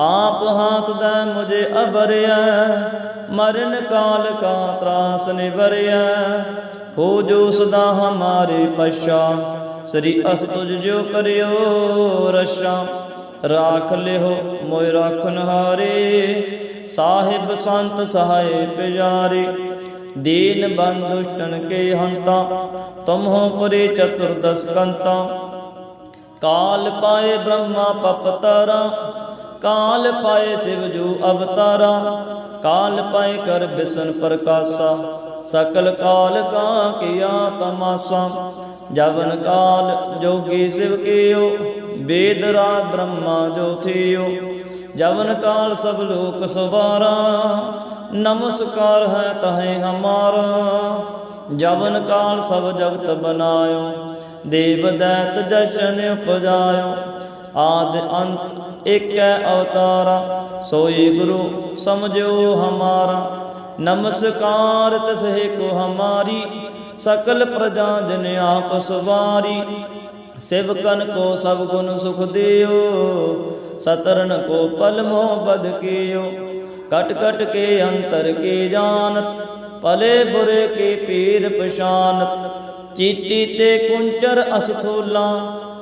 ਆਪ ਹਾਥ ਦਾ ਮੁਝੇ ਅਬਰਿਆ ਮਰਨ ਕਾਲ ਕਾ ਤਰਾਸ ਨਿਵਰਿਆ। ਹੋ ਜੋ ਸਦਾ ਹਮਾਰੇ ਪਛਾ ਸ੍ਰੀ ਅਸ ਜੋ ਕਰਿਓ ਰਸ਼ਾ ਰਾਖ ਲਿਓ ਮੋਇ ਰਾਖਨ ਹਾਰੇ, ਸਾਹਿਬ ਸੰਤ ਸਹਾਏ ਪਿਆਰੇ ਦੀਨ ਬੰਦੁਸ਼ਟਨ ਕੇ ਹੰਤਾ ਤੁਮ ਹੋ ਚਤੁਰਦਸ ਕੰਤਾ। ਕਾਲ ਪਾਏ ਬ੍ਰਹਮਾ ਪਪਤਰਾ ਕਾਲ ਪਾਏ ਸਿਵ ਜੋ ਅਵਤਾਰਾ, ਕਾਲ ਪਾਏ ਕਰ ਬਿਸ਼ਨ ਪ੍ਰਕਾਸ਼ਾ। ਸਕਲ ਕਾਲ ਕਾ ਕੀਆ ਤਮਾਸਾ, ਜਵਨ ਕਾਲ ਜੋਗੀ ਸਿਵ ਕੀਓ, ਵੇਦ ਰਾਜ ਬ੍ਰਹਮਾ ਜੋ ਥਿਓ। ਜਵਨ ਕਾਲ ਸਭ ਲੋਕ ਸਵਾਰਾ, ਨਮਸਕਾਰ ਹੈ ਤਹੇ ਹਮਾਰਾ। ਜਵਨ ਕਾਲ ਸਭ ਜਗਤ ਬਨਾਇਓ, ਦੇਵ ਦੈਤ ਜਸ਼ਨ ਉਪਜਾਇਓ। ਆਦ ਅੰਤ ਏਕੈ ਅਵਤਾਰਾ, ਸੋਈ ਗੁਰੂ ਸਮਝਿਓ ਹਮਾਰਾ। ਨਮਸਕਾਰ ਤਸਹਿ ਕੋ ਹਮਾਰੀ, ਸਕਲ ਪ੍ਰਜਾ ਜਨ ਆਪ ਸਵਾਰੀ। ਸਿਵਕਨ ਕੋ ਸਭ ਗੁਣ ਸੁਖ ਦਿਓ ਸਤਰਨ ਕੋ ਪਲ ਮੋਹ ਬਦ ਕੀਓ। ਕਟ ਕਟ ਕੇ ਅੰਤਰ ਕੇ ਜਾਣਤ, ਭਲੇ ਬੁਰੇ ਕੇ ਪੀਰ ਪਛਾਨਤ। ਚੀਟੀ ਤੇ ਕੁੰਚਰ ਅਸਥੂਲਾ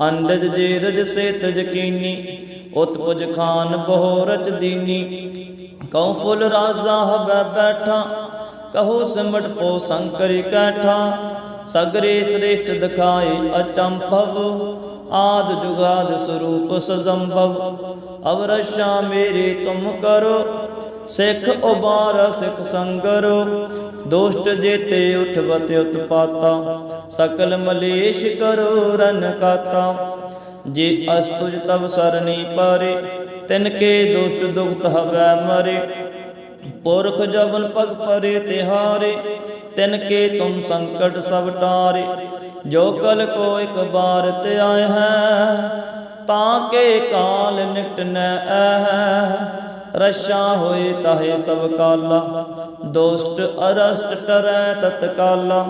ਅੰਡਜ ਜੇ ਰਜ ਸੇ ਤਜ ਕੀਨੀ ਉਤਪੁਜ ਖਾਨ ਬਹੁ ਰਚ ਦੀਨੀ ਕਉ ਫੁੱਲ ਰਾਜ਼ਾ ਹਵੈ ਬੈਠਾ, ਕਹੋ ਸਿਮਟ ਪੋ ਸੰਕਰੀ ਕੈਠਾ। ਸਗਰੇ ਸ੍ਰੇਸ਼ਟ ਦਿਖਾਏ ਅਚੰਭਵ, ਆਦ ਜੁਗਾਦ ਸਰੂਪ ਸਜੰਭਵ। ਅਵਰਸ਼ਾ ਮੇਰੇ ਤੁਮ ਕਰੋ, ਸਿੱਖ ਉਬਾਰ ਸਿੱਖ ਸੰਗਰੋ। ਦੋਸ਼ਟ ਜੇਤੇ ਉਠਵਤ ਉਤਪਾਤਾ, ਸਕਲ ਮਲੇਸ਼ ਕਰੋ ਰਨ ਕਾਤਾ। ਜੇ ਅਸਤੁਜ ਤਬ ਸਰਣੀ ਪਾਰੇ, ਤਿਨ ਕੇ ਦੁਸ਼ਟ ਦੁਖਤ ਹਵੈ ਮਰੇ। ਪੁਰਖ ਜਵਨ ਪਗ ਪਰੇ ਤਿਹਾਰੇ ਤਿਨ ਕੇ ਤੁਮ ਸੰਕਟ ਸਭ ਟਾਰੇ। ਜੋ ਕਲ ਕੋ ਇੱਕ ਬਾਰ ਤੇ ਆਏ ਹੈ, ਤਾਂ ਕੇ ਕਾਲ ਨਿਕਟ ਨ ਐ ਰਸ਼ਾ ਹੋਏ ਤਾਹੇ ਸਭ ਕਾਲਾ, ਦੋਸਤ ਅਰਸਟ ਟਰੈ ਤਤਕਾਲਾ।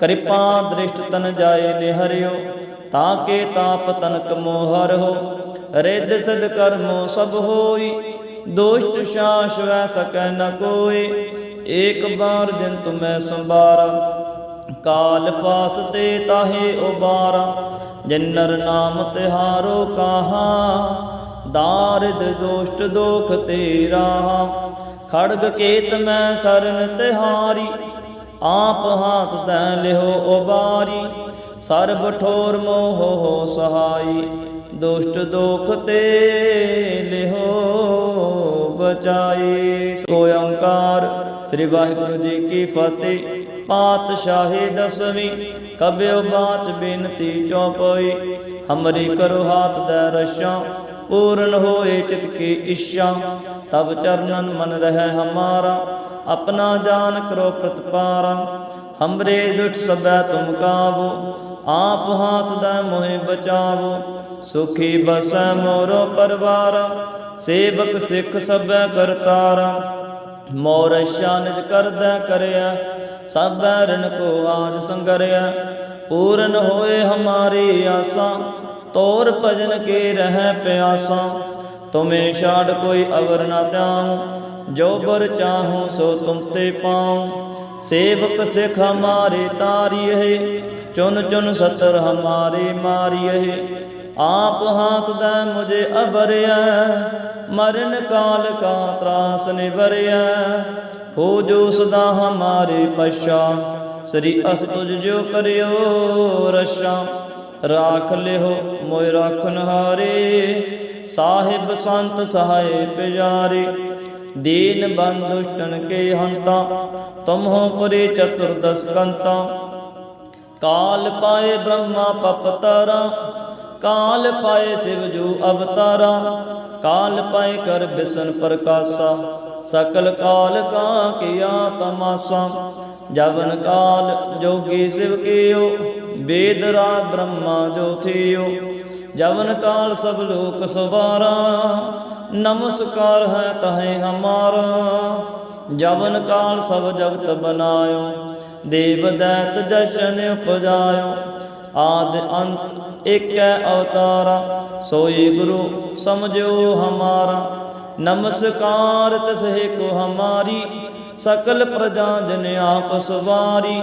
ਕਿਰਪਾ ਦ੍ਰਿਸ਼ਟ ਤਨ ਜਾਏ ਨਿਹਰਿਓ, ਤਾਂ ਕੇ ਤਾਪ ਤਨਕ ਮੋਹਰ ਹੋ ਰਿੱਧ ਸਿਧ ਕਰਮੋ ਸਭ ਹੋਈ, ਦੋਸ਼ਟ ਸ਼ਾਸ ਵੈ ਸਕੈ ਨ ਕੋਏ। ਏਕ ਬਾਰ ਜਿਨ ਤੁਮੈ ਸੰਭਾਰਾ, ਕਾਲ ਫਾਸ ਤੇ ਤਾਹੇ ਉਬਾਰਾ। ਜਿਨਰ ਨਾਮ ਤਿਹਾਰੋ ਕਾਹਾ ਦਾਰਿਦ ਦੋਸ਼ਟ ਦੋਖ ਤੇਰਾ, ਖੜਗ ਕੇਤ ਮੈਂ ਸਰਨ ਤਿਹਾਰੀ, ਆਪ ਹਾਥ ਤੈ ਲਿਹੋ ਉਬਾਰੀ, ਸਰਬ ਠੋਰ ਮੋਹ ਹੋ ਸਹਾਈ, ਦੁਸ਼ਟ ਦੋਖ ਤੇ ਲਿਓ ਬਚਾਈ। ਸੋ ਓੰਕਾਰ, ਸ੍ਰੀ ਵਾਹਿਗੁਰੂ ਜੀ ਕੀ ਫਤਿਹ। ਪਾਤਸ਼ਾਹੀ ਦਸਵੀਂ, ਕਬਿਓ ਬਾਚ ਬੇਨਤੀ ਚੌਪਈ, ਹਮਰੀ ਕਰੋ ਹਾਥ ਦਾ ਰਸਾ। ਪੂਰਨ ਹੋਏ ਚਿਤ ਕੀ ਇੱਛਾ। ਤਬ ਚਰਨਨ ਮਨ ਰਹਿ ਹਮਾਰਾ, ਆਪਣਾ ਜਾਨ ਕਰੋ ਪ੍ਰਤਪਾਰਾ। ਹਮਰੇ ਦੁਠ ਸਬੈ ਤੁਮ ਕਾਵੋ, ਆਪ ਹਾਥ ਦਾ ਮੋਹਿ ਬਚਾਵੋ। ਸੁਖੀ ਬਸੈ ਮੋਰੋ ਪਰਵਾਰਾ, ਸੇਵਕ ਸਿੱਖ ਸਬੈ ਕਰਤਾਰਾ। ਮੋਰ ਨਿਜ ਕਰਦਾ ਕਰਿਆ ਸਭੈ ਰਣ ਕੋ ਆਜ ਸੰਗਰਿਆ ਪੂਰਨ ਹੋਏ ਹਮਾਰੀ ਆਸਾਂ ਤੋਰ ਭਜਨ ਕੇ ਰਹਿ ਪਿਆਸਾ, ਤੁਮੇ ਛਾੜ ਕੋਈ ਅਵਰ ਨਾ ਤਿਆਉ ਜੋ ਬਰ ਚਾਹੂੰ ਸੋ ਤੁਮ ਤੇ ਪਾਉ। ਸੇਵਕ ਸਿਖ ਹਮਾਰੇ ਤਾਰੀਏ, ਚੁਨ ਚੁਨ ਸਤਰ ਹਮਾਰੇ ਮਾਰੀਏ। ਆਪ ਹਾਥ ਦਾ ਮੁਝੇ ਅਬਰਿਆ ਮਰਨ ਕਾਲ ਕਾ ਤਰਾਸ ਨਿਵਰਿਆ ਹੋ ਜੋ ਸਦਾ ਹਮਾਰੇ ਪਛਾ ਸ੍ਰੀ ਅਸਤੁਜ ਜੋ ਕਰਿਓ ਰਸ਼ਾ ਰਾਖ ਲਿਓ ਮੋਇ ਰਾਖਨ ਹਾਰੇ ਸਾਹਿਬ ਸੰਤ ਸਹਾਏ ਪਿਆਰੇ ਦੀਨ ਬੰਦੁਸ਼ਟਨ ਕੇ ਹੰਤਾ ਤੁਮ ਹੋ ਪਰੇ ਚਤੁਰਦਸ ਕੰਤਾ। ਕਾਲ ਪਾਏ ਬ੍ਰਹਮਾ ਪਪਤਰਾ ਕਾਲ ਪਾਏ ਸਿਵ ਜੂ ਅਵਤਾਰਾ। ਕਾਲ ਪਾਏ ਕਰ ਬਿਸਨ ਪ੍ਰਕਾਸ਼ਾ, ਸਕਲ ਕਾਲ ਕਾ ਕੀਆ ਤਮਾਸਾ। ਜਵਨ ਕਾਲ ਜੋਗੀ ਸਿਵ ਕੀਓ ਵੇਦ ਰਾ ਬ੍ਰਹਮਾ ਜੋ ਜਵਨ ਕਾਲ ਸਭ ਲੋਕ ਸਵਾਰਾ, ਨਮਸਕਾਰ ਹੈ ਤਹੇ ਹਮਾਰਾ। ਜਵਨ ਕਾਲ ਸਭ ਜਗਤ ਬਨਾਇਓ, ਦੇਵ ਦੈਤ ਜਸ਼ਨ ਉਪਜਾਇਓ। ਆਦ ਅੰਤ ਏਕੈ ਅਵਤਾਰਾ, ਸੋਈ ਗੁਰੂ ਸਮਝਿਓ ਹਮਾਰਾ। ਨਮਸਕਾਰ ਤਸਹਿ ਕੋ ਹਮਾਰੀ, ਸਕਲ ਪ੍ਰਜਾ ਜਨ ਆਪ ਸਵਾਰੀ।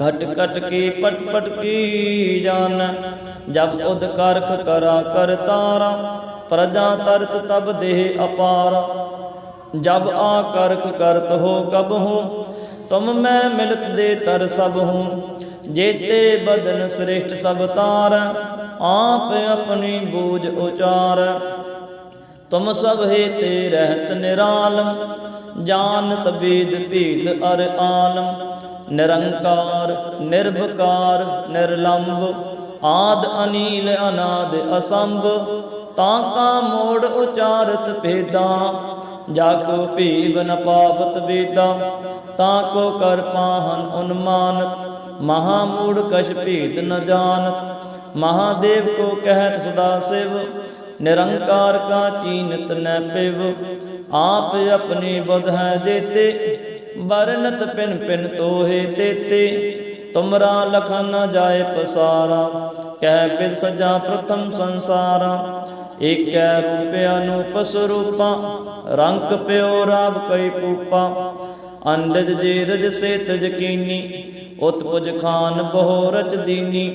ਘਟ ਘਟ ਕੀ ਪਟ ਪਟ ਕੀ ਜਾਨ। ਜਬ ਉਦ ਕਰਖ ਕਰਾ ਕਰ ਤਾਰਾ, ਪ੍ਰਜਾ ਤਰਤ ਤਬ ਦੇਹ ਅਪਾਰ। ਜਬ ਆ ਕਰਖ ਕਰਤ ਹੋ ਕਬ ਹੂੰ, ਤੁਮ ਮੈਂ ਮਿਲਤ ਦੇ ਤਰ ਸਭ ਹੂੰ। ਜੇਤੇ ਬਦਨ ਸ੍ਰੇਸ਼ਟ ਸਭ ਤਾਰ, ਆਪ ਆਪਣੀ ਬੂਝ ਉਚਾਰ। ਤੁਮ ਸਭ ਹੈ ਤੇ ਰਹਿਤ ਨਿਰਾਲਮ ਜਾਨ ਬੀਦ ਭੀਦ ਅਰ ਆਲਮ। ਨਿਰੰਕਾਰ ਨਿਰਭਕਾਰ ਨਿਰਲੰਭ ਆਦ ਅਨੀਲ ਅਨਾਦ ਅਸੰਭ, ਤਾਂ ਕਾ ਮੋੜ ਉਚਾਰਤ ਭੇਦਾ ਜਾ ਕੋ ਭੀਵ ਨ ਪਾਵਤ ਵੇਦਾ, ਤਾਂ ਕੋ ਕਰ ਪਾਹਨ ਉਨਮਾਨਤ ਮਹਾ ਮੂੜ ਕਛ ਭੀਤ ਨ ਜਾਣਤ ਮਹਾਦੇਵ ਕੋ ਕਹਿਤ ਸਦਾ ਸਿਵ, ਨਿਰੰਕਾਰ ਕਾ ਚੀਨਤ ਨੈ ਪਿਵ, ਆਪ ਆਪਣੀ ਬੁਧ ਹੈ ਜੇਤੇ। ਬਰਨਤ ਪਿਨ ਪਿਨ ਤੋਹੇ ਤੇਤੇ, ਤੁਮਰਾ ਲਖਨ ਨ ਜਾਏ ਪਸਾਰਾ, ਕਹਿ ਬਿਦ ਸਜਾ ਪ੍ਰਥਮ ਸੰਸਾਰਾ। ਏਕੈ ਰੂਪ ਅਨੂਪ ਸਰੂਪਾ ਰੰਗ ਪਿਓ ਰਾਵ ਕਈ ਪੂਪਾ। ਅੰਡਜ ਜੇ ਰਜ ਸੇ ਤਜ ਕੀਨੀ ਉਤਪੁਜ ਖਾਨ ਬਹੁ ਰਚ ਦੀਨੀ।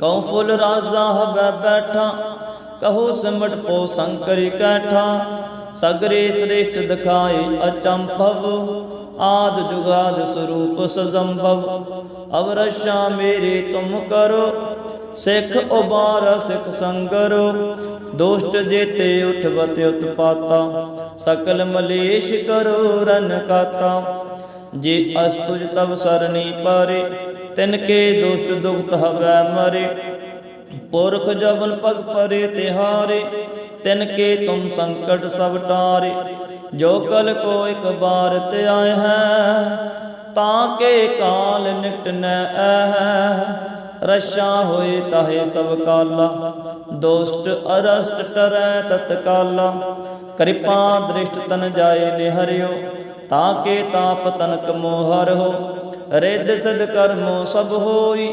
ਕਉ ਫੁੱਲ ਰਾਜ਼ਾ ਹਵੈ ਬੈਠਾ, ਕਹੋ ਸਿਮਟ ਪੋ ਸੰਕਰੀ ਕੈਠਾ। ਸਗਰੇ ਸ੍ਰੇਸ਼ਟ ਦਿਖਾਏ ਅਚੰਭਵ ਆਦ ਜੁਗਾਦ ਸਰੂਪ ਸਜੰਭਵ ਅਵਰਸ਼ਾ ਮੇਰੇ ਤੁਮ ਕਰੋ, ਸਿੱਖ ਉਬਾਰ, ਸਿੱਖ ਸੰਗਰੋ। ਦੋਸ਼ਟ ਜੇਤੇ ਉਠਵਤ ਉਤਪਾਤਾ, ਸਕਲ ਮਲੇਸ਼ ਕਰੋ ਰਨ ਕਾਤਾ। ਜੇ ਅਸਤੁਜ ਤਬ ਸਰਨੀ ਪਾਰੇ, ਤਿਨ ਕੇ ਦੁਸ਼ਟ ਦੁਖਤ ਹਵੈ ਮਰੇ। ਪੁਰਖ ਜਵਨ ਪਗ ਪਰੇ ਤਿਹਾਰੇ, ਤਿਨ ਕੇ ਤੁਮ ਸੰਕਟ ਸਭ ਟਾਰੇ। ਜੋ ਕਲ ਕੋ ਇਕ ਬਾਰ ਤੇ ਆਏ ਹੈ, ਤਾਂ ਕੇ ਕਾਲ ਨਿਟ ਨ ਐ ਰਸ਼ਾ ਹੋਏ ਤਾਹੇ ਸਭ ਕਾਲਾ, ਦੋਸਤ ਅਰਸਟ ਟਰੈ ਤਤਕਾਲਾ। ਕਿਰਪਾ ਦ੍ਰਿਸ਼ਟ ਤਨ ਜਾਏ ਨਿਹਰਿਓ ਤਾਕੇ ਤਾਪ ਤਨਕ ਮੋਹਰ ਹੋ ਰਿੱਧ ਸਿਧ ਕਰਮੋ ਸਭ ਹੋਈ,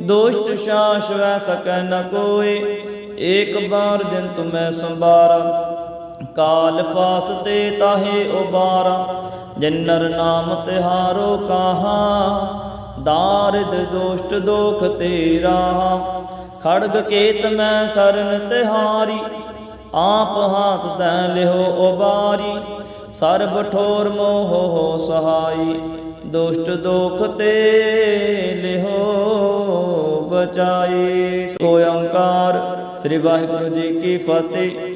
ਦੋਸ਼ਟ ਸ਼ਾਸ ਵੈ ਸਕੈ ਨ ਕੋਈ ਏਕ ਬਾਰ ਦਿਨ ਤੁਮੈ ਸੰਭਾਰਾ ਕਾਲ ਫਾਸ ਤੇ ਤਾਹੇ ਉਬਾਰਾ, ਜਿਨਰ ਨਾਮ ਤਿਹਾਰੋ ਕਾਹਾ, ਦਾਰਿਦ ਦੋਸ਼ਟ ਦੋਖ ਤੇਰਾ, ਖੜਗ ਕੇਤ ਮੈਂ ਸਰਨ ਤਿਹਾਰੀ, ਆਪ ਹਾਥ ਤੈ ਲਿਹੋ ਉਬਾਰੀ, ਸਰਬ ਠੋਰ ਮੋਹ ਹੋ ਸਹਾਈ, ਦੁਸ਼ਟ ਦੋਖ ਤੇ ਲਿਹੋ ਬਚਾਈ। ਸੋ ਓੰਕਾਰ, ਸ੍ਰੀ ਵਾਹਿਗੁਰੂ ਜੀ ਕੀ ਫਤਿਹ।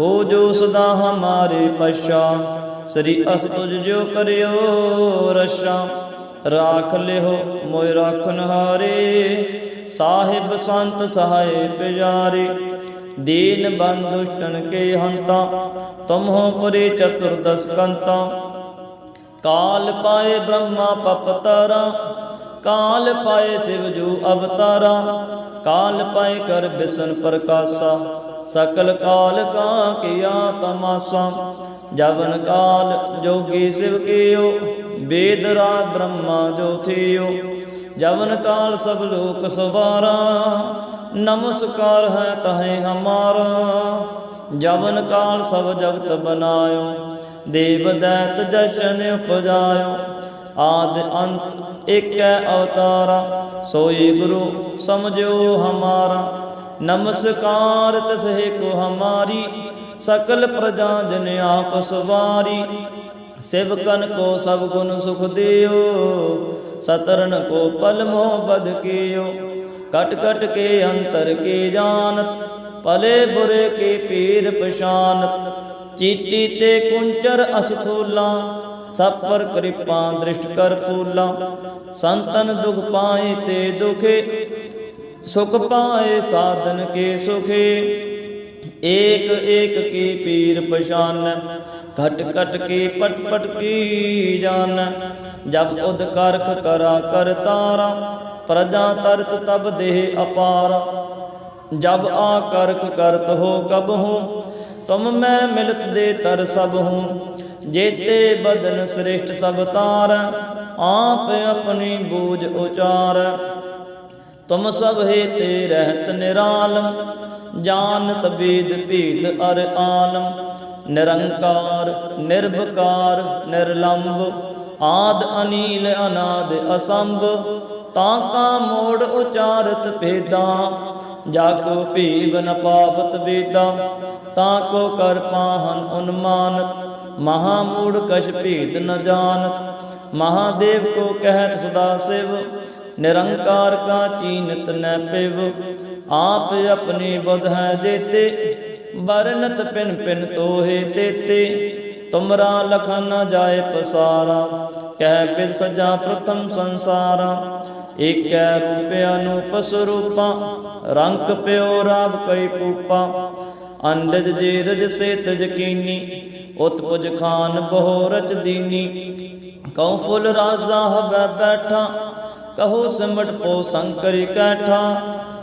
ਹੋ ਜੋ ਸਦਾ ਹਮਾਰੇ ਪਛਾ ਸ੍ਰੀ ਅਸਤੁਜ ਜੋ ਕਰਿਓ ਰਸ਼ਾ ਰਾਖ ਲਿਓ ਮੋਇ ਰਾਖਨ ਹਾਰੇ ਸਾਹਿਬ ਸੰਤ ਸਹਾਏ ਪਿਆਰੇ। ਦੀਨ ਬੰਦੁਸ਼ਟਨ ਕੇ ਹੰਤਾ ਤੁਮ ਹੋ ਪੁਰੀ ਚਤੁਰਦਸ ਕੰਤਾ। ਕਾਲ ਪਾਏ ਬ੍ਰਹਮਾ ਪਪਤਰਾ ਕਾਲ ਪਾਏ ਸਿਵ ਜੂ ਅਵਤਾਰਾ। ਕਾਲ ਪਾਏ ਕਰ ਬਿਸ਼ਨ ਪ੍ਰਕਾਸ਼ਾ। ਸਕਲ ਕਾਲ ਕਾ ਕੀਆ ਤਮਾਸਾ, ਜਵਨ ਕਾਲ ਜੋਗੀ ਸਿਵ ਕੀਓ, ਵੇਦ ਰਾ ਬ੍ਰਹਮਾ ਜੋ ਥਿਓ, ਜਵਨ ਕਾਲ ਸਭ ਲੋਕ ਸਵਾਰਾ, ਨਮਸਕਾਰ ਹੈ ਤਹੇ ਹਮਾਰਾ, ਜਵਨ ਕਾਲ ਸਭ ਜਗਤ ਬਨਾਇਓ, ਦੇਵ ਦੈਤ ਜਸ਼ਨ ਉਪਜਾਇਓ, ਆਦ ਅੰਤ ਏਕੈ ਅਵਤਾਰਾ, ਸੋਈ ਗੁਰੂ ਸਮਝਿਓ ਹਮਾਰਾ। ਨਮਸਕਾਰ ਤਸਹਿ ਕੋ ਹਮਾਰੀ, ਸਕਲ ਪ੍ਰਜਾ ਜਨ ਆਪ ਸਵਾਰੀ ਸਿਵਕਨ ਕੋ ਸਭ ਗੁਣ ਸੁਖ ਦਿਓ, ਸਤਰਨ ਕੋ ਪਲ ਮੋਹ ਬਦ ਕੀਓ। ਕਟ ਕਟ ਕੇ ਅੰਤਰ ਕੇ ਜਾਣਤ, ਭਲੇ ਬੁਰੇ ਕੇ ਪੀਰ ਪਛਾਨਤ। ਚੀਟੀ ਤੇ ਕੁੰਚਰ ਅਸਥੂਲਾ ਸਭ ਪਰ ਕਿਰਪਾ ਦ੍ਰਿਸ਼ਟ ਕਰ ਫੂਲਾ। ਸੰਤਨ ਦੁਖ ਪਾਏ ਤੇ ਦੁਖੇ ਸੁਖ ਪਾਏ ਸਾਧਨ ਕੇ ਸੁਖੇ। ਏਕ ਏਕ ਕੀ ਪੀਰ ਪਛਾਨ, ਘਟ ਘਟ ਕੇ ਪਟ ਪਟ ਕੀ ਜਾਨ। ਜਬ ਉਦ ਕਰਖ ਕਰਾ ਕਰ ਤਾਰਾ, ਪ੍ਰਜਾ ਤਰਤ ਤਬ ਦੇਹ ਅਪਾਰ। ਜਬ ਆ ਕਰਖ ਕਰਤ ਹੋ ਕਬ ਹੂੰ, ਤੁਮ ਮੈਂ ਮਿਲਤ ਦੇ ਤਰ ਸਭ ਹੂੰ। ਜੇਤੇ ਬਦਨ ਸ੍ਰਿਸ਼ਟ ਸਭ ਤਾਰ, ਆਪ ਆਪਣੀ ਬੂਝ ਉਚਾਰ। ਤੁਮ ਸਭ ਹੈ ਤੇ ਰਹਿਤ ਨਿਰਾਲਮ ਜਾਣਤ ਬੀਦ ਭੀਦ ਅਰ ਆਲਮ ਨਿਰੰਕਾਰ ਨਿਰਭਕਾਰ ਨਿਰਲੰਭ ਆਦ ਅਨੀਲ, ਅਨਾਦ ਅਸੰਭ। ਤਾਂ ਕਾ ਮੋੜ ਉਚਾਰਤ ਭੇਦਾ, ਜਾ ਕੋ ਭੀਵ ਨ ਪਾਵਤ ਵੇਦਾ। ਤਾਂ ਕੋ ਕਰ ਪਾਹਨ ਉਨਮਾਨਤ ਮਹਾ ਮੂੜ ਕਛ ਭੇਦ ਨ ਜਾਣਤ ਮਹਾਦੇਵ ਕੋ ਕਹਿਤ ਸਦਾ ਸਿਵ ਨਿਰੰਕਾਰ ਕਾ ਚੀਨਤ ਨੈ ਪਿਵ, ਆਪ ਆਪਣੀ ਬੁਧ ਹੈ ਜੇਤੇ ਬਰਨਤ ਪਿਨ ਪਿਨ ਤੋਹੇ ਤੇਤੇ। ਤੁਮਰਾ ਲਖਨ ਨ ਜਾਏ ਪਸਾਰਾ, ਕਹਿ ਬਿਦ ਸਜਾ ਪ੍ਰਥਮ ਸੰਸਾਰਾ। ਏਕੈ ਰੂਪ ਅਨੂਪ ਸਰੂਪਾ ਰੰਗ ਪਿਓ ਰਾਵ ਕਈ ਪੂਪਾ। ਅੰਡਜ ਜੇ ਰਜ ਸੇ ਤਜ ਕੀਨੀ, ਉਤਪੁਜ ਖਾਨ ਬਹੁ ਰਚ ਦੀਨੀ। ਕਉ ਫੁੱਲ ਰਾਜ਼ਾ ਹਵੈ ਬੈਠਾ ਕਹੋ ਸਿਮਟ ਪੋ ਸੰਕਰੀ ਕੈਠਾ,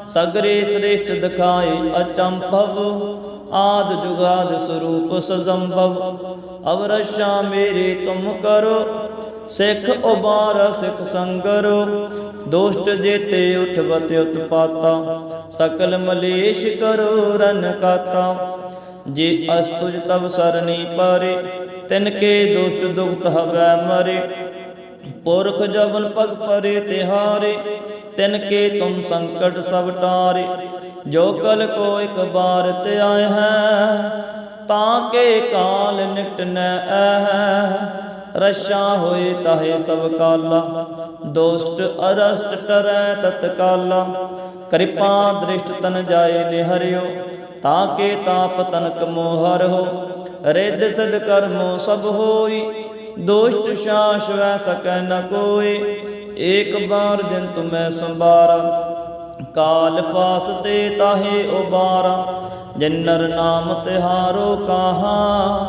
ਸਗਰੇ ਸ੍ਰੇਸ਼ਟ ਦਿਖਾਏ ਅਚੰਭਵ, ਆਦ ਜੁਗਾਦ ਸਰੂਪ ਸਜੰਭਵ। ਅਵਰਸ਼ਾ ਮੇਰੇ ਤੁਮ ਕਰੋ, ਸਿੱਖ ਉਬਾਰ ਸਿੱਖ ਸੰਗਰੋ, ਦੋਸ਼ਟ ਜੇਤੇ ਉਠਵਤ ਉਤਪਾਤਾ, ਸਕਲ ਮਲੇਸ਼ ਕਰੋ ਰਨ ਕਾਤਾ। ਜੇ ਅਸਤੁਜ ਤਬ ਸਰਨੀ ਪਾਰੇ, ਤਿਨ ਕੇ ਦੁਸ਼ਟ ਦੁਖਤ ਹਵੈ ਮਰੇ। ਪੁਰਖ ਜਵਨ ਪਗ ਪਰੇ ਤਿਹਾਰੇ, ਤਿਨ ਕੇ ਤੁਮ ਸੰਕਟ ਸਭ ਟਾਰੇ, ਜੋ ਕਲ ਕੋ ਇਕ ਬਾਰ ਤੇ ਆਏ ਹੈ, ਤਾਂ ਕੇ ਕਾਲ ਨਿਕਟ ਨ ਐ ਰਸ਼ਾ ਹੋਏ ਤਾਹੇ ਸਭ ਕਾਲਾ, ਦੋਸਤ ਅਰਸਟ ਟਰੈ ਤਤਕਾਲਾ, ਕਿਰਪਾ ਦ੍ਰਿਸ਼ਟ ਤਨ ਜਾਏ ਨਿਹਰਿਓ, ਤਾਂ ਕੇ ਤਾਪ ਤਨਕ ਮੋਹਰ ਹੋ ਰਿੱਧ ਸਦ ਕਰਮੋ ਸਭ ਹੋਈ ਦੋਸ਼ਟ ਸ਼ਾਸ ਵੈ ਸਕੈ ਨ ਕੋਏ। ਏਕ ਬਾਰ ਜਿਨ ਤੁਮੈ ਸੰਭਾਰਾ, ਕਾਲ ਫਾਸ ਤੇ ਤਾਹੇ ਉਬਾਰਾ। ਜਨਰ ਨਾਮ ਤਿਹਾਰੋ ਕਾਹਾ,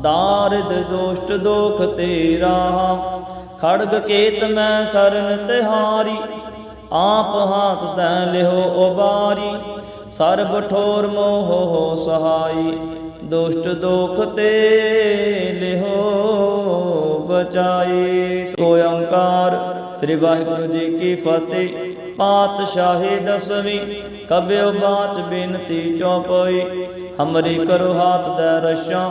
ਦਾਰਿਦ ਦੋਸ਼ਟ ਦੋਖ ਤੇਰਾ। ਖੜਗ ਕੇਤ ਮੈਂ ਸਰਨ ਤਿਹਾਰੀ, ਆਪ ਹਾਥ ਤੈ ਲਿਹੋ ਉਬਾਰੀ। ਸਰਬ ਠੋਰ ਮੋਹ ਹੋ ਸਹਾਈ। ਦੁਸ਼ਟ ਦੋਖ ਤੇ ਲਿਓ ਬਚਾਈ। ਸੋ ਓੰਕਾਰ ਸ੍ਰੀ ਵਾਹਿਗੁਰੂ ਜੀ ਕੀ ਫਤਿਹ। ਪਾਤਸ਼ਾਹੀ ਦਸਵੀਂ ਕਬਿਓ ਬਾਚ ਬੇਨਤੀ ਚੌਪਈ। ਹਮਰੀ ਕਰੋ ਹਾਥ ਦਾ ਰਸ਼ਾਂ,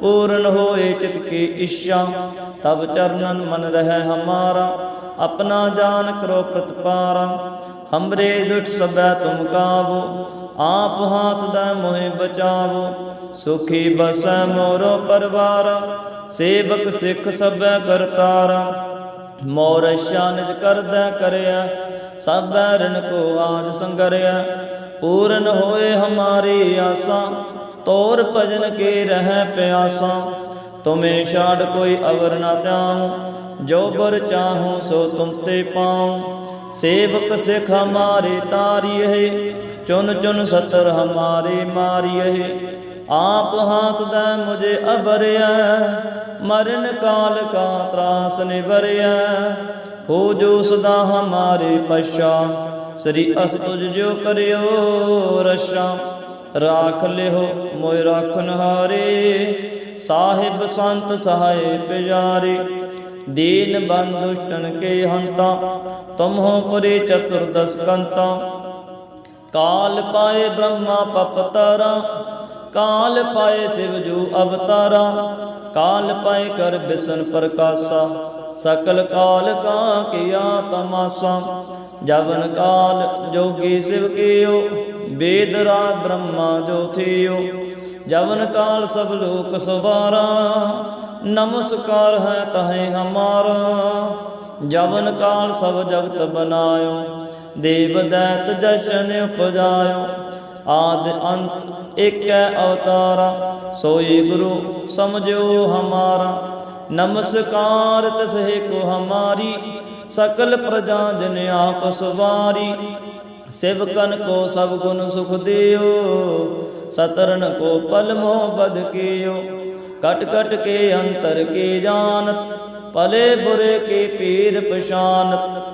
ਪੂਰਨ ਹੋਏ ਚਿਤ ਕੀ ਇੱਛਾ। ਤਬ ਚਰਨਨ ਮਨ ਰਹਿ ਹਮਾਰਾ, ਆਪਣਾ ਜਾਨ ਕਰੋ ਪ੍ਰਤਪਾਰਾ। ਹਮਰੇ ਦੁਖ ਸਬੈ ਤੁਮ ਕਾਵੋ ਆਪ ਹਾਥ ਦਾ ਮੋਹਿ ਬਚਾਵੋ, ਸੁਖੀ ਬਸੈ ਮੋਰੋ ਪਰਵਾਰ, ਸੇਵਕ ਸਿੱਖ ਸਬੈ ਕਰਤਾਰਾ। ਮੋਰ ਸ਼ਾਨਿਜ ਕਰਦਾ ਕਰਿਆ ਸਭੈ ਰਣ ਕੋ ਆਜ ਸੰਗਰਿਆ ਪੂਰਨ ਹੋਏ ਹਮਾਰੀ ਆਸਾ, ਤੋਰ ਭਜਨ ਕੇ ਰਹਿ ਪਿਆਸਾ। ਤੁਮੇ ਛਾੜ ਕੋਈ ਅਵਰ ਨਾ ਤਿਆਉ ਜੋ ਬਰ ਚਾਹੂੰ ਸੋ ਤੁਮ ਤੇ ਪਾਉ। ਸੇਵਕ ਸਿਖ ਹਮਾਰੇ ਤਾਰੀਏ ਚੁਨ ਚੁਨ ਸਤਰ ਹਮਾਰੇ ਮਾਰੀਏ। ਆਪ ਹਾਥ ਦਾ ਮੁਝੇ ਅਬਰਿਆ, ਮਰਨ ਕਾਲ ਕਾ ਤਰਾਸ ਨਿਵਰਿਆ। ਹੋ ਜੋ ਸਦਾ ਹਮਾਰੇ ਪਛਾ, ਸ੍ਰੀ ਅਸਤੁਜ ਜੋ ਕਰਿਓ ਰਸ਼ਾ ਰਾਖ ਲਿਓ ਮੋਇ ਰਾਖਨ ਹਾਰੇ ਸਾਹਿਬ ਸੰਤ ਸਹਾਏ ਪਿਆਰੇ ਦੀਨ ਬੰਦੁਸ਼ਟਨ ਕੇ ਹੰਤਾ ਤੁਮ ਹੋ ਪੁਰੇ ਚਤੁਰਦਸ ਕੰਤਾ। ਕਾਲ ਪਾਏ ਬ੍ਰਹਮਾ ਪਪਤਰਾ, ਕਾਲ ਪਾਏ ਸਿਵ ਜੂ ਅਵਤਾਰਾ, ਕਾਲ ਪਾਏ ਕਰ ਬਿਸਨ ਪ੍ਰਕਾਸ਼ਾ, ਸਕਲ ਕਾਲ ਕਾ ਕੀਆ ਤਮਾਸਾ, ਜਵਨ ਕਾਲ ਜੋਗੀ ਸਿਵ ਕੀਓ ਵੇਦ ਰਾਜ ਬ੍ਰਹਮਾ ਜੋ ਥਿਓ, ਜਵਨ ਕਾਲ ਸਭ ਲੋਕ ਸਵਾਰਾ, ਨਮਸਕਾਰ ਹੈ ਤਹੇ ਹਮਾਰਾ, ਜਵਨ ਕਾਲ ਸਭ ਜਗਤ ਬਨਾਇਓ ਦੇਵ ਦੈਤ ਜਸ਼ਨ ਉਪਜਾਇਓ। ਆਦ ਅੰਤ ਏਕੈ ਅਵਤਾਰਾ, ਸੋਈ ਗੁਰੂ ਸਮਝੋ ਹਮਾਰਾ। ਨਮਸਕਾਰ ਤਸਹਿ ਕੋ ਹਮਾਰੀ, ਸਕਲ ਪ੍ਰਜਾ ਜਨ ਆਪ ਸਵਾਰੀ। ਸਿਵਕਨ ਕੋ ਸਭ ਗੁਣ ਸੁਖ ਦਿਓ ਸਤਰਨ ਕੋ ਪਲ ਮੋਹ ਬਦ ਕੀਓ। ਕਟ ਕਟ ਕੇ ਅੰਤਰ ਕੇ ਜਾਣਤ, ਭਲੇ ਬੁਰੇ ਕੇ ਪੀਰ ਪਛਾਨਤ।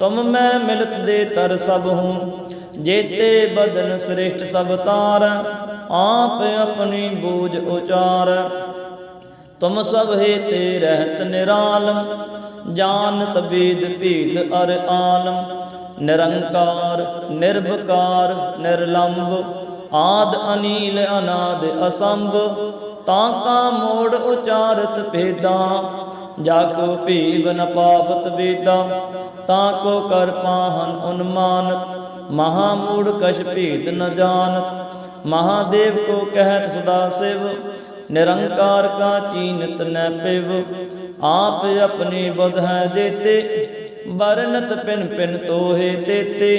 ਤੁਮ ਮੈਂ ਮਿਲਤ ਦੇ ਤਰ ਸਭ ਹੂੰ, ਜੇਤੇ ਬਦਨ ਸ੍ਰਿਸ਼ਟ ਸਭ ਤਾਰ, ਆਪ ਆਪਣੀ ਬੂਝ ਉਚਾਰ। ਤੁਮ ਸਭ ਹੈ ਤੇ ਰਹਿਤ ਨਿਰਾਲਮ ਜਾਣਤ ਬੀਦ ਭੀਦ ਅਰ ਆਲਮ ਨਿਰੰਕਾਰ ਨਿਰਭਕਾਰ ਨਿਰਲੰਭ ਆਦ ਅਨੀਲ ਅਨਾਦ ਅਸੰਭ, ਤਾਂ ਕਾ ਮੋੜ ਉਚਾਰਤ ਭੇਦਾ ਜਾਗੋ ਭੀਵ ਨ ਪਾਵਤ ਵੇਦਾ। ਤਾਂ ਕੋ ਕਰ ਪਾਹਨ ਉਨਮਾਨਤ ਮਹਾ ਮੂੜ ਕਛ ਭੇਦ ਨ ਜਾਣਤ ਮਹਾਦੇਵ ਕੋ ਕਹਿਤ ਸਦਾ ਸਿਵ, ਨਿਰੰਕਾਰ ਕਾ ਚੀਨਤ ਨੈ ਪਿਵ। ਆਪ ਆਪਣੀ ਬੁਧ ਹੈ ਜੇਤੇ ਬਰਨਤ ਪਿਨ ਪਿਨ ਤੋਹੇ ਤੇਤੇ।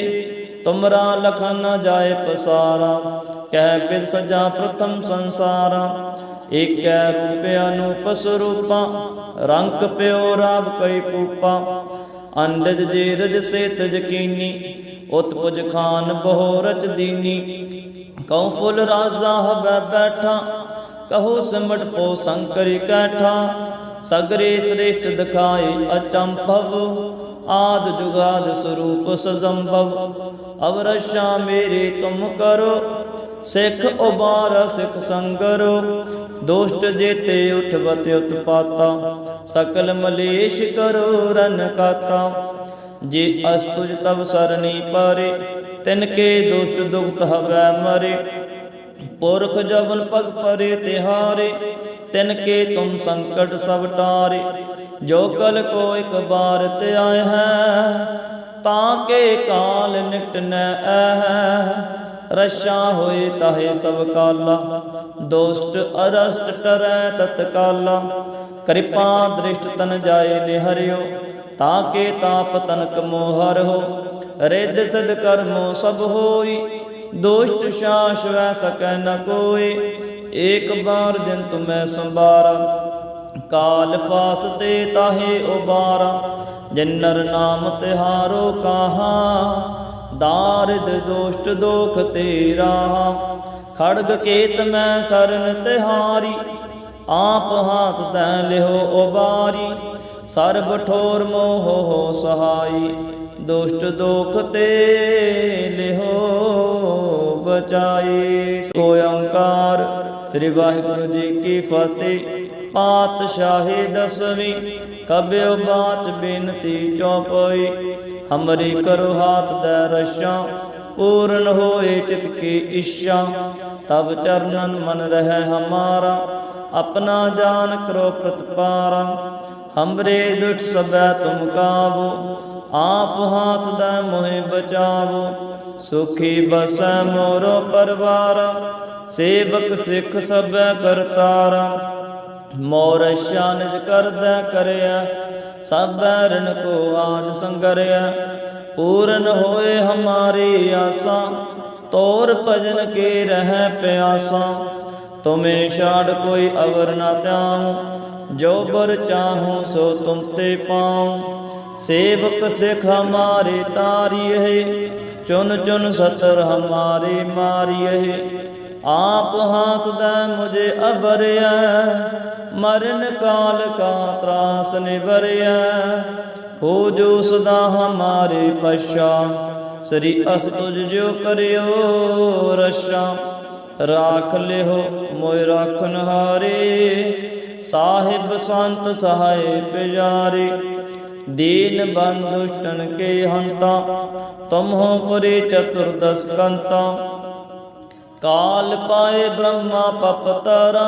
ਤੁਮਰਾ ਲਖਨ ਨ ਜਾਏ ਪਸਾਰਾ, ਕਹਿ ਬਿਦ ਸਜਾ ਪ੍ਰਥਮ ਸੰਸਾਰਾ। ਏਕੈ ਰੂਪ ਅਨੂਪ ਸਰੂਪਾ, ਰੰਗ ਪਿਓ ਰਾਵ ਕਈ ਪੂਪਾ। ਅੰਡਜ ਜੇ ਰਜ ਸੇ ਤਜ ਕੀਨੀ, ਉਤਪੁਜ ਖਾਨ ਬਹੁ ਰਚ ਦੀਨੀ। ਕਉ ਫੁੱਲ ਰਾਜ਼ਾ ਹਬੈ ਬੈਠਾ, ਕਹੋ ਸਿਮਟ ਪੋ ਸੰਕਰੀ ਕੈਠਾ। ਸਗਰੇ ਸ੍ਰੇਸ਼ਟ ਦਿਖਾਏ ਅਚੰਭਵ, ਆਦ ਜੁਗਾਦ ਸਰੂਪ ਸਜੰਭਵ। ਅਵਰਸ਼ਾ ਮੇਰੇ ਤੁਮ ਕਰੋ, ਸਿੱਖ ਉਬਾਰ ਸਿੱਖ ਸੰਗਰੋ। ਦੋਸ਼ਟ ਜੇਤੇ ਉਠਵਤ ਉਤਪਾਤਾ, ਸਕਲ ਮਲੇਸ਼ ਕਰੋ ਰਨ ਕਾਤਾ। ਜੇ ਅਸਤੁਜ ਤਵ ਸਰਨੀ ਪਾਰੇ, ਤਿਨ ਕੇ ਦੁਸ਼ਟ ਦੁਖਤ ਹਵੈ ਮਰੇ। ਪੁਰਖ ਜਵਨ ਪਗ ਪਰੇ ਤਿਹਾਰੇ ਤਿਨ ਕੇ ਤੁਮ ਸੰਕਟ ਸਭ ਟਾਰੇ। ਜੋ ਕਲ ਕੋ ਇਕ ਬਾਰ ਤੇ ਆਏ ਹੈ, ਤਾਂ ਕੇ ਕਾਲ ਨਿਕਟ ਨ ਐ ਰਸ਼ਾ ਹੋਏ ਤਾਹੇ ਸਭ ਕਾਲਾ। ਦੋਸਤ ਅਰਸਟ ਟਰੈ ਤਤਕਾਲਾ। ਕਿਰਪਾ ਦ੍ਰਿਸ਼ਟ ਤਨ ਜਾਏ ਨਿਹਰਿਓ ਤਾਂ ਕੇ ਤਾਪ ਤਨਕ ਮੋਹਰ ਹੋ। ਰਿੱਧ ਸਦ ਕਰਮੋ ਸਭ ਹੋਈ, ਦੋਸ਼ਟ ਸ਼ਾਸ ਵੈ ਸਕੈ ਨ ਕੋਈ ਏਕ ਬਾਰ ਜਿਨ ਤੁਮੈ ਸੰਭਾਰਾ, ਕਾਲ ਫਾਸ ਤੇ ਤਾਹੇ ਉਬਾਰਾ। ਜਿਨਰ ਨਾਮ ਤਿਹਾਰੋ ਕਾਹਾ ਦਾਰਦ ਦੋਸ਼ਟ ਦੋਖ ਤੇਰਾ ਖੜਗ ਕੇਤ ਮੈਂ ਸਰਨ ਤਿਹਾਰੀ ਆਪ ਹਾਥ ਤੈ ਲਿਹੋ ਉਬਾਰੀ ਸਰਬ ਠੋਰ ਮੋਹ ਹੋ ਸਹਾਈ ਦੁਸ਼ਟ ਦੋਖ ਤੇ ਲਿਓ ਬਚਾਈ ਸੋ ਓੰਕਾਰ ਸ੍ਰੀ ਵਾਹਿਗੁਰੂ ਜੀ ਕੀ ਫਤਿਹ ਪਾਤਸ਼ਾਹੀ ਦਸਵੀਂ ਕਬਿਓ ਬਾਤ ਬੇਨਤੀ ਚੌਪਈ ਹਮਰੀ ਕਰੋ ਹਾਥ ਦੇ ਰਸ਼ਾਂ, ਪੂਰਨ ਹੋਏ ਚਿਤ ਕੀ ਇੱਛਾ। ਤਬ ਚਰਨਨ ਮਨ ਰਹਿ ਹਮਾਰਾ, ਆਪਣਾ ਜਾਨ ਕਰੋ ਪ੍ਰਤਪਾਰਾ। ਹਮਰੇ ਦੁष्ट ਸਬੈ ਤੁਮ ਕਾਬੂ ਆਪ ਹਾਥ ਦਾ ਮੋਹਿ ਬਚਾਵੋ। ਸੁਖੀ ਬਸੈ ਮੋਰੋ ਪਰਵਾਰ, ਸੇਵਕ ਸਿੱਖ ਸਬੈ ਕਰਤਾਰਾ। ਮੋਰ ਸ਼ਾਨਿਜ ਕਰਦਾ ਕਰਿਆ ਸਭ ਰਣ ਕੋ ਆਜ ਸੰਗਰਿਆ, ਪੂਰਨ ਹੋਏ ਹਮਾਰੀ ਆਸਾਂ, ਤੋਰ ਭਜਨ ਕੇ ਰਹਿ ਪਿਆਸਾਂ। ਤੁਮੇ ਛਾੜ ਕੋਈ ਅਵਰ ਨਾ ਤਿਆਉ ਜੋ ਬਰ ਚਾਹੂੰ ਸੋ ਤੁਮ ਤੇ ਪਾਉ। ਸੇਵਕ ਸਿਖ ਹਮਾਰੇ ਤਾਰੀਏ, ਚੁਨ ਚੁਨ ਸਤਰ ਹਮਾਰੇ ਮਾਰੀਏ। ਆਪ ਹਾਥ ਦਾ ਮੁਝੇ ਅਬਰਿਆ ਮਰਨ ਕਾਲ ਕਾ ਤਰਾਸ ਨਿਵਰਿਆ, ਹੋ ਜੋ ਸਦਾ ਹਮਾਰੇ ਪਛਾ, ਸ੍ਰੀ ਅਸਤੁਜ ਜੋ ਕਰਿਓ ਰਸ਼ਾ ਰਾਖ ਲਿਓ ਮੋਇ ਰਾਖਨ ਹਾਰੇ, ਸਾਹਿਬ ਸੰਤ ਸਹਾਏ ਪਿਆਰੇ ਦੀਨ ਬੰਦੁਸ਼ਟਨ ਕੇ ਹੰਤਾ, ਤੁਮ ਹੋ ਪੁਰੇ ਚਤੁਰਦਸ ਕੰਤਾ। ਕਾਲ ਪਾਏ ਬ੍ਰਹਮਾ ਪਪਤਰਾ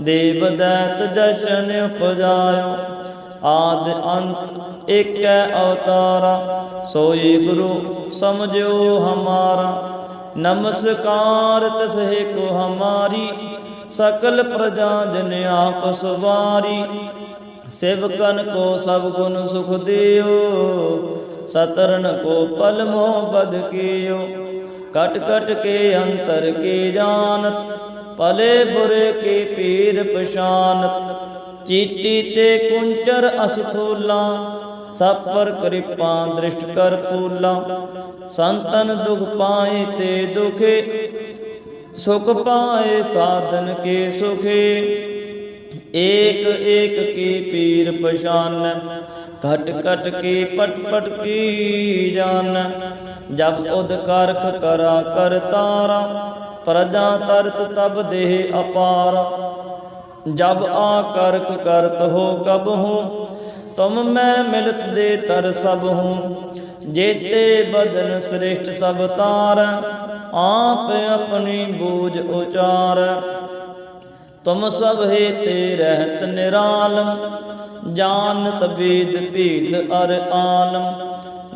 ਦੇਵ ਦੈਤ ਜਸ਼ਨ ਪੁਜਾਇਓ, ਆਦ ਅੰਤ ਏਕੈ ਅਵਤਾਰਾ, ਸੋਈ ਗੁਰੂ ਸਮਝਿਓ ਹਮਾਰਾ। ਨਮਸਕਾਰ ਤਸਹਿ ਕੋ ਹਮਾਰੀ, ਸਕਲ ਪ੍ਰਜਾ ਜਨ ਆਪ ਸੁਵਾਰੀ। ਸੇਵਕਨ ਕੋ ਸਭ ਗੁਣ ਸੁਖ ਦਿਓ ਸਤਰਨ ਕੋ ਪਲ ਮੋਹ ਬਦ ਕੀਓ। ਕਟ ਕਟ ਕੇ ਅੰਤਰ ਕੀ ਜਾਣਤ ਭਲੇ ਬੁਰੇ ਕੀ ਪੀਰ ਪਛਾਨ, ਚੀਟੀ ਤੇ ਕੁੰਚਰ ਅਸਥੂਲਾ ਸਭ ਪਰ ਕਿਰਪਾ ਦ੍ਰਿਸ਼ਟ ਕਰ ਫੂਲਾ, ਸੰਤਨ ਦੁਖ ਪਾਏ ਤੇ ਦੁਖੇ, ਸੁਖ ਪਾਏ ਸਾਧਨ ਕੇ ਸੁਖੇ। ਏਕ ਏਕ ਕੀ ਪੀਰ ਪਛਾਨ, ਘਟ ਘਟ ਕੀ ਪਟ ਪਟ ਕੀ ਜਾਨ ਜਬ ਉਦ ਕਰਖ ਕਰਾ ਕਰਤਾਰਾ ਪ੍ਰਜਾ ਤਰਤ ਤਬ ਦੇਹ ਅਪਾਰ। ਜਬ ਆ ਕਰਖ ਕਰਤ ਹੋ ਕਬ ਹੂੰ, ਤੁਮ ਮੈਂ ਮਿਲਤ ਦੇ ਤਰ ਸਭ ਹੂੰ। ਜੇਤੇ ਬਦਨ ਸ੍ਰਿਸ਼ਟ ਸਭ ਤਾਰ, ਆਪ ਆਪਣੀ ਬੂਝ ਉਚਾਰ। ਤੁਮ ਸਭ ਹੈ ਤੇ ਰਹਿਤ ਨਿਰਾਲਮ ਜਾਣਤ ਬੀਦ ਭੀਦ ਅਰ ਆਲਮ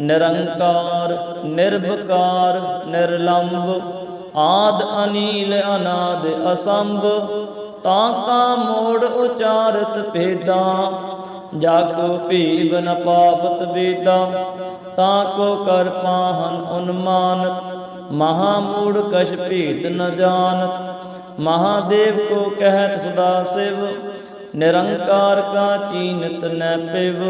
ਨਿਰੰਕਾਰ, ਨਿਰਭਕਾਰ ਨਿਰਲੰਭ ਆਦ ਅਨੀਲ ਅਨਾਦ ਅਸੰਭ, ਤਾਂ ਕਾ ਮੋੜ ਉਚਾਰਤ ਭੇਦਾ। ਜਾ ਕੋ ਭੀਵ ਨ ਪਾਵਤ ਵੇਦਾ, ਤਾਂ ਕੋ ਕਰ ਪਾਹਨ ਉਨਮਾਨਤ। ਮਹਾ ਮੂੜ ਕਛ ਭੇਦ ਨ ਜਾਣਤ। ਮਹਾਦੇਵ ਕੋ ਕਹਿਤ ਸਦਾ ਸਿਵ, ਨਿਰੰਕਾਰ ਕਾ ਚੀਨਤ ਨੈ ਪਿਵ।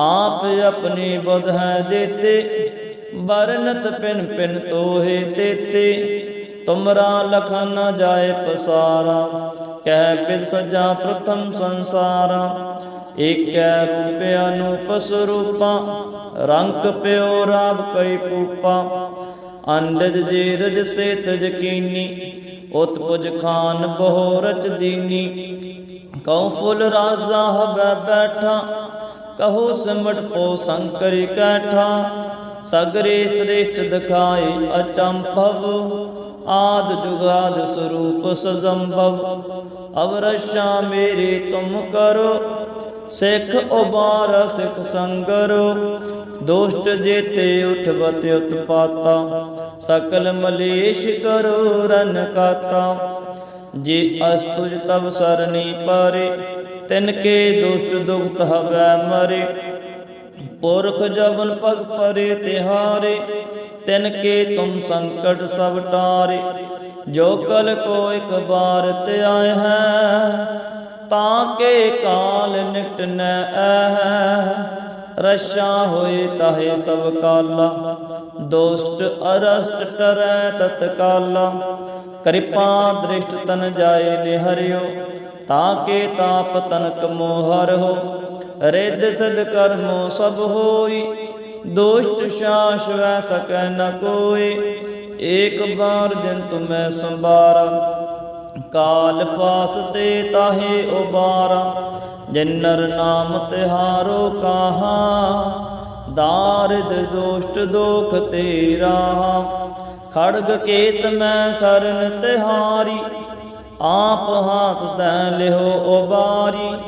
ਆਪ ਆਪਣੀ ਬੁਧ ਹੈ ਜੇਤੇ ਬਰਨਤ ਪਿਨ ਪਿਨ ਤੋਹੇ ਤੇਤੇ, ਤੁਮਰਾ ਲਖਨ ਨ ਜਾਏ ਪਸਾਰਾ, ਕਹਿ ਬਿਦ ਸਜਾ ਪ੍ਰਥਮ ਸੰਸਾਰਾ। ਏਕੈ ਰੂਪ ਅਨੂਪ ਸਰੂਪਾ ਰੰਗ ਪਿਓ ਰਾਵ ਕਈ ਪੂਪਾ। ਅੰਡਜ ਜੇ ਰਜ ਸੇ ਤਜ ਕੀਨੀ ਉਤ ਪੁਜ ਖਾਨ ਬਹੁ ਰਚ ਦੀਨੀ। ਕਉ ਫੁੱਲ ਰਾਜ਼ਾ ਹਵੈ ਬੈਠਾ, ਕਹੋ ਸਿਮਟ ਪੋ ਸੰਕਰੀ ਕੈਠਾ। ਸਗਰੇ ਸ੍ਰੇਸ਼ਟ ਦਿਖਾਏ ਅਚੰਭਵ, ਆਦ ਜੁਗਾਦ ਸਰੂਪ ਸਜੰਭਵ। ਅਵਰਸ਼ਾ ਮੇਰੇ ਤੁਮ ਕਰੋ, ਸਿੱਖ ਉਬਾਰ ਸਿੱਖ ਸੰਗਰੋ। ਦੁਸ਼ਟ ਜੇਤੇ ਉਠਵਤ ਉਤਪਾਤਾ, ਸਕਲ ਮਲੇਸ਼ ਕਰੋ ਰਨ ਕਾਤਾ। ਜੇ ਅਸਤੁਜ ਤਬ ਸਰਨੀ ਪਾਰੇ, ਤਿਨ ਕੇ ਦੁਸ਼ਟ ਦੁਖਤ ਹਵੈ ਮਰੇ। ਪੁਰਖ ਜਵਨ ਪਗ ਪਰੇ ਤਿਹਾਰੇ, ਤਿਨ ਕੇ ਤੁਮ ਸੰਕਟ ਸਭ ਟਾਰੇ, ਜੋ ਕਲ ਕੋ ਇਕ ਬਾਰ ਤੇ ਆਏ ਹੈ, ਤਾਂ ਕੇ ਕਾਲ ਨਿਕਟ ਨ ਐ ਰਸ਼ਾ ਹੋਏ ਤਾਹੇ ਸਭ ਕਾਲਾ, ਦੋਸਤ ਅਰਸਟ ਟਰੈ ਤਤਕਾਲਾ ਕਿਰਪਾ ਦ੍ਰਿਸ਼ਟ ਤਨ ਜਾਏ ਨਿਹਰਿਓ, ਤਾਂ ਕੇ ਤਾਪ ਤਨਕ ਮੋਹਰ ਹੋ। ਰਿੱਧ ਸਦ ਕਰਮੋ ਸਭ ਹੋਈ, ਦੋਸ਼ਟ ਸ਼ਾਸ ਵੈ ਸਕੈ ਨ ਕੋਈ। ਏਕ ਬਾਰ ਦਿਨ ਤੁਮੈ ਸੰਭਾਰਾ, ਕਾਲ ਫਾਸ ਤੇ ਤਾਹੇ ਉਬਾਰਾ। ਜਿਨਰ ਨਾਮ ਤਿਹਾਰੋ ਕਾਹਾ, ਦਾਰਿਦ ਦੋਸ਼ਟ ਦੋਖ ਤੇਰਾ। ਖੜਗ ਕੇਤ ਮੈਂ ਸਰਨ ਤਿਹਾਰੀ, ਆਪ ਹਾਥ ਤੈ ਲਿਓ ਉਬਾਰੀ।